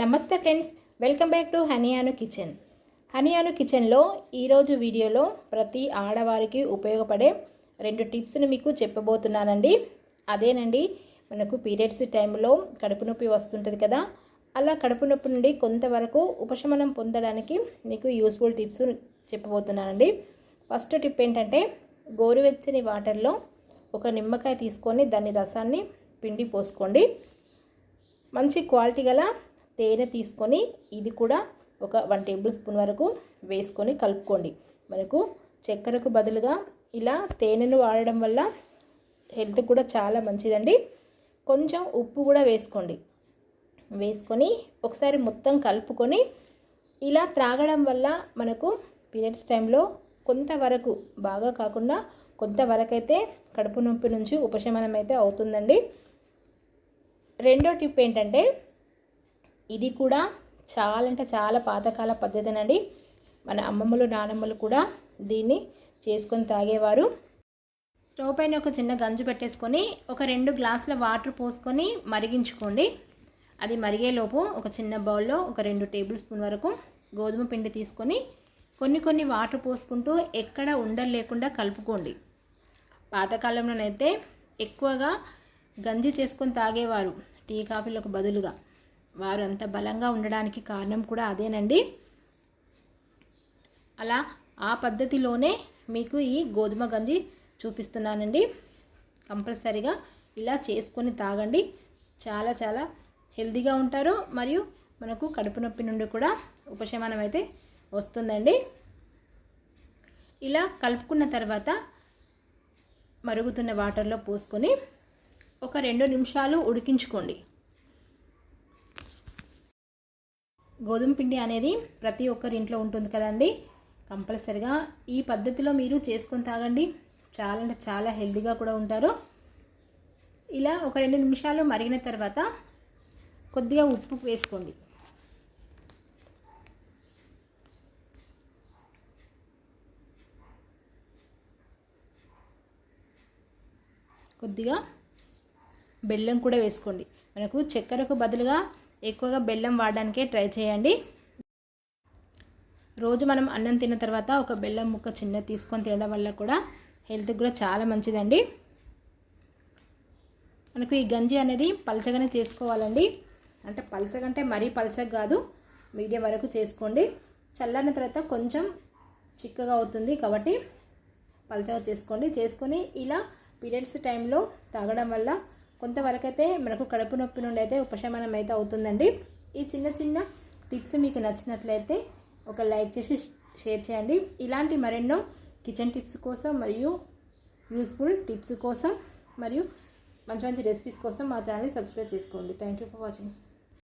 నమస్తే friends welcome back to హనియాను kitchen. హనియాను కిచెన్లో ఈరోజు వీడియోలో ప్రతి ఆడవారికి ఉపయోగపడే రెండు టిప్స్ని మీకు చెప్పబోతున్నానండి. అదేనండి మనకు పీరియడ్స్ టైంలో కడుపు నొప్పి వస్తుంటుంది కదా అలా కడుపు నొప్పి నుండి కొంతవరకు ఉపశమనం పొందడానికి మీకు యూస్ఫుల్ టిప్స్ చెప్పబోతున్నానండి. ఫస్ట్ టిప్ ఏంటంటే గోరువెచ్చని వాటర్లో ఒక నిమ్మకాయ తీసుకొని దాని రసాన్ని పిండి పోసుకోండి. మంచి క్వాలిటీ గల తేనె తీసుకొని ఇది కూడా ఒక వన్ టేబుల్ స్పూన్ వరకు వేసుకొని కలుపుకోండి. మనకు చక్కెరకు బదులుగా ఇలా తేనెను వాడడం వల్ల హెల్త్ కూడా చాలా మంచిదండి. కొంచెం ఉప్పు కూడా వేసుకోండి. వేసుకొని ఒకసారి మొత్తం కలుపుకొని ఇలా త్రాగడం వల్ల మనకు పీరియడ్స్ టైంలో కొంతవరకు బాగా కాకుండా కొంతవరకైతే కడుపు నొప్పి నుంచి ఉపశమనం అయితే అవుతుందండి. రెండో టిప్ ఏంటంటే ఇది కూడా చాలా అంటే చాలా పాతకాల పద్ధతినండి. మన అమ్మమ్మలు నానమ్మలు కూడా దీన్ని చేసుకొని తాగేవారు. స్టవ్ పైన ఒక చిన్న గంజు పెట్టేసుకొని ఒక రెండు గ్లాసుల వాటర్ పోసుకొని మరిగించుకోండి. అది మరిగేలోపు ఒక చిన్న బౌల్లో ఒక రెండు టేబుల్ స్పూన్ వరకు గోధుమ పిండి తీసుకొని కొన్ని కొన్ని వాటర్ పోసుకుంటూ ఎక్కడ ఉండలు లేకుండా కలుపుకోండి. పాతకాలంలోనైతే ఎక్కువగా గంజి చేసుకొని తాగేవారు. టీ కాఫీలకు బదులుగా. వారు అంత బలంగా ఉండడానికి కారణం కూడా అదేనండి. అలా ఆ పద్ధతిలోనే మీకు ఈ గోధుమ గంజి చూపిస్తున్నానండి. కంపల్సరిగా ఇలా చేసుకొని తాగండి. చాలా చాలా హెల్తీగా ఉంటారు. మరియు మనకు కడుపు నొప్పి నుండి కూడా ఉపశమనం అయితే వస్తుందండి. ఇలా కలుపుకున్న తర్వాత మరుగుతున్న వాటర్లో పోసుకొని ఒక రెండు నిమిషాలు ఉడికించుకోండి. గోధుమ పిండి అనేది ప్రతి ఒక్కరి ఇంట్లో ఉంటుంది కదండి. కంపల్సరిగా ఈ పద్ధతిలో మీరు చేసుకొని తాగండి. చాలా అంటే చాలా హెల్తీగా కూడా ఉంటారు. ఇలా ఒక రెండు నిమిషాలు మరిగిన తర్వాత కొద్దిగా ఉప్పు వేసుకోండి. కొద్దిగా బెల్లం కూడా వేసుకోండి. మనకు చక్కెరకు బదులుగా ఎక్కువగా బెల్లం వాడడానికే ట్రై చేయండి. రోజు మనం అన్నం తిన్న తర్వాత ఒక బెల్లం ముక్క చిన్న తీసుకొని తినడం వల్ల కూడా హెల్త్కి కూడా చాలా మంచిదండి. మనకు ఈ గంజి అనేది పలచగానే చేసుకోవాలండి. అంటే పలచగంటే మరీ పలచగా కాదు మీడియం వరకు చేసుకోండి. చల్లారిన తర్వాత కొంచెం చిక్కగా అవుతుంది కాబట్టి పలచగా చేసుకోండి. చేసుకొని ఇలా పీరియడ్స్ టైంలో తాగడం వల్ల కొంతవరకైతే మనకు కడుపు నొప్పి నుండి అయితే ఉపశమనం అయితే అవుతుందండి. ఈ చిన్న చిన్న టిప్స్ మీకు నచ్చినట్లయితే ఒక లైక్ చేసి షేర్ చేయండి. ఇలాంటి మరెన్నో కిచెన్ టిప్స్ కోసం మరియు యూస్ఫుల్ టిప్స్ కోసం మరియు మంచి మంచి రెసిపీస్ కోసం మా ఛానల్ సబ్స్క్రైబ్ చేసుకోండి. Thank you for watching.